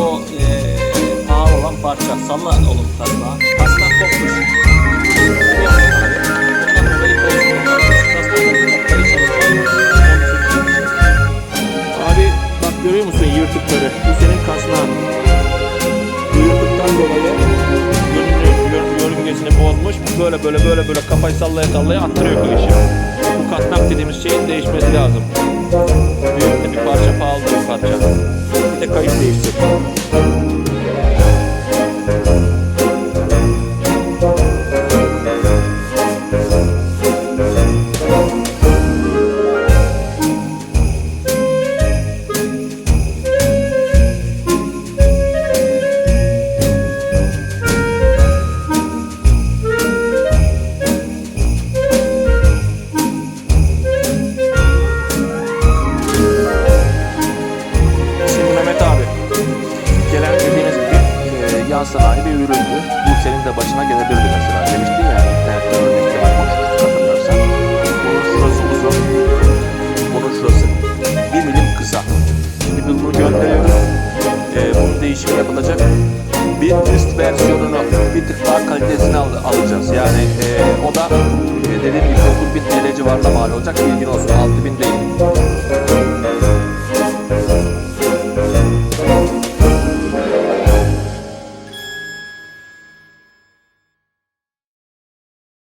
o e, pahalı olan parça. Salla oğlum kasnağı. Kasnak kopmuş. Abi bak görüyor musun yırtıkları? Bu senin kasnağın. Yırtıktan dolayı yörünge, yör- yörüngesini bozmuş. Böyle böyle böyle böyle kafayı sallaya sallaya attırıyor kayışı. Bu kasnak dediğimiz şeyin değişmesi lazım. Büyük de bir parça pahalı bir parça. Bir de kayış değişecek. Yan sanayi bir üründü. Bu senin de başına gelebilirdi mesela. Demiştin ya internette örnekte konuşmuştuk hatırlarsan. Bunun şurası uzun, bunun şurası bir milim kısa. Şimdi biz bunu gönderiyoruz. E, bunun değişimi yapılacak. Bir üst versiyonunu bir tık daha kalitesini al- alacağız. Yani e, o da e, dediğim gibi 9000 TL civarında mal olacak. Bilgin olsun 6000 değil.